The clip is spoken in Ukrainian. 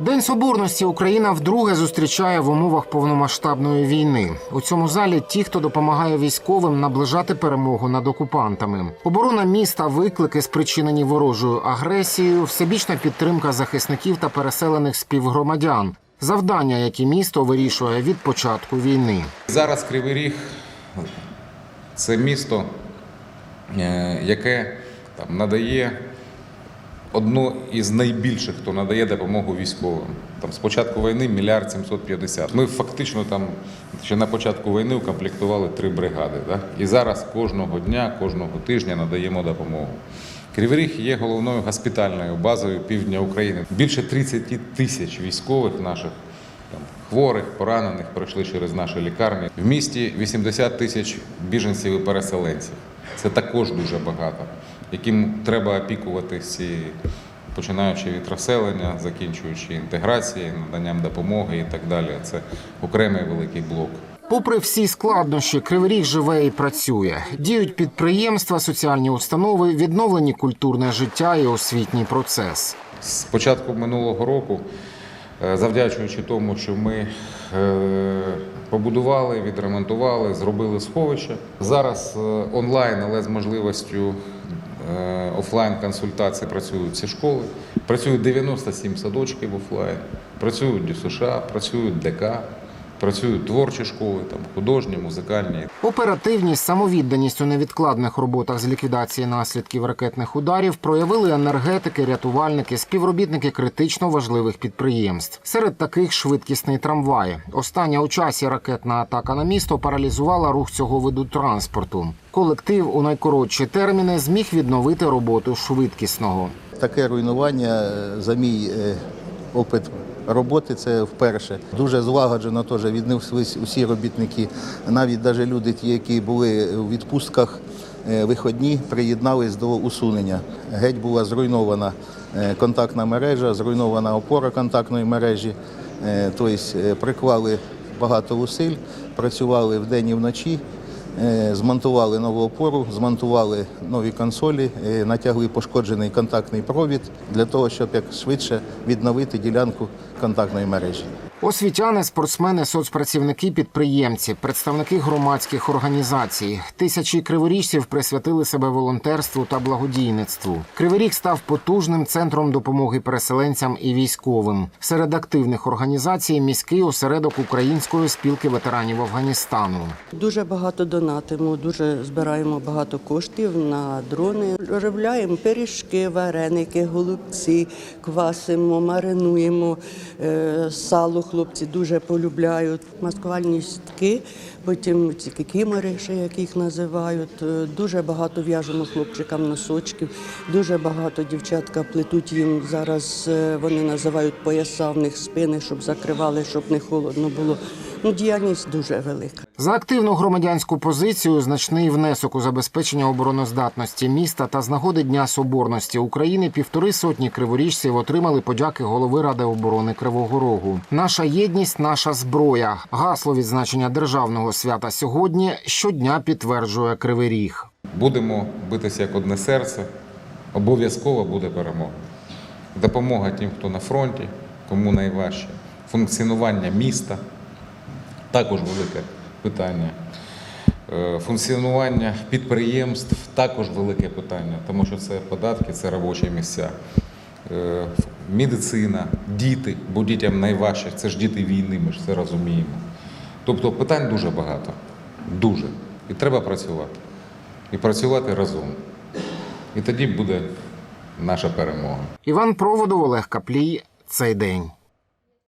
День соборності Україна вдруге зустрічає в умовах повномасштабної війни. У цьому залі ті, хто допомагає військовим наближати перемогу над окупантами. Оборона міста, виклики, спричинені ворожою агресією, всебічна підтримка захисників та переселених співгромадян. Завдання, які місто вирішує від початку війни. Зараз Кривий Ріг це місто, е, яке там, надає одну із найбільших, хто надає допомогу військовим. Там, з початку війни мільярд 750. Ми фактично там ще на початку війни укомплектували три бригади. Да? І зараз кожного дня, кожного тижня надаємо допомогу. Кривий є головною госпітальною базою півдня України. Більше 30 тисяч військових наших хворих, поранених пройшли через наші лікарні. В місті 80 тисяч біженців і переселенців. Це також дуже багато, яким треба опікуватися, починаючи від розселення, закінчуючи інтеграцією, наданням допомоги і так далі. Це окремий великий блок. Попри всі складнощі, Кривий Ріг живе і працює. Діють підприємства, соціальні установи, відновлені культурне життя і освітній процес. З початку минулого року, е, завдячуючи тому, що ми е, побудували, відремонтували, зробили сховище. Зараз е, онлайн, але з можливістю е, офлайн консультацій працюють всі школи. Працюють 97 садочків офлайн, працюють ДЮСШ, працюють ДК, працюють творчі школи, там художні, музикальні. Оперативність, самовідданість у невідкладних роботах з ліквідації наслідків ракетних ударів проявили енергетики, рятувальники, співробітники критично важливих підприємств. Серед таких швидкісний трамвай. Остання у часі ракетна атака на місто паралізувала рух цього виду транспорту. Колектив у найкоротші терміни зміг відновити роботу швидкісного. Таке руйнування е, за мій е, опит роботи це вперше. Дуже злагоджено теж віднеслись усі робітники. Навіть навіть люди, ті, які були у відпустках е, виходні, приєднались до усунення. Геть була зруйнована е, контактна мережа, зруйнована опора контактної мережі. Тобто приклали багато зусиль, працювали вдень і вночі. Е, Змонтували нову опору, змонтували нові консолі, е, натягли пошкоджений контактний провід для того, щоб як швидше відновити ділянку контактної мережі. Освітяни, спортсмени, соцпрацівники, підприємці, представники громадських організацій. Тисячі криворіжців присвятили себе волонтерству та благодійництву. Кривий Ріг став потужним центром допомоги переселенцям і військовим. Серед активних організацій міський осередок Української спілки ветеранів Афганістану. Дуже багато донатимо, дуже збираємо багато коштів на дрони. Виробляємо пиріжки, вареники, голубці, квасимо, маринуємо. Е, Сало хлопці дуже полюбляють. Маскувальні сітки, потім ці кікімори, як їх називають. Е, Дуже багато в'яжемо хлопчикам носочків. Дуже багато дівчатка плетуть їм зараз. е, Вони називають пояса в них спини, щоб закривали, щоб не холодно було. Ну, діяльність дуже велика. За активну громадянську позицію, значний внесок у забезпечення обороноздатності міста та з нагоди Дня Соборності України півтори сотні криворіжців отримали подяки голови Ради оборони Кривого Рогу. Наша єдність, наша зброя. Гасло відзначення державного свята сьогодні щодня підтверджує Кривий Ріг. Будемо битися як одне серце. Обов'язково буде перемога. Допомога тим, хто на фронті, кому найважче. Функціонування міста також велике питання. Е, Функціонування підприємств також велике питання, тому що це податки, це робочі місця. Е, Медицина, діти, бо дітям найважче, це ж діти війни, ми ж це розуміємо. Тобто питань дуже багато. Дуже. І треба працювати. І працювати разом. І тоді буде наша перемога. Іван Проводов, Олег Каплій. Цей день.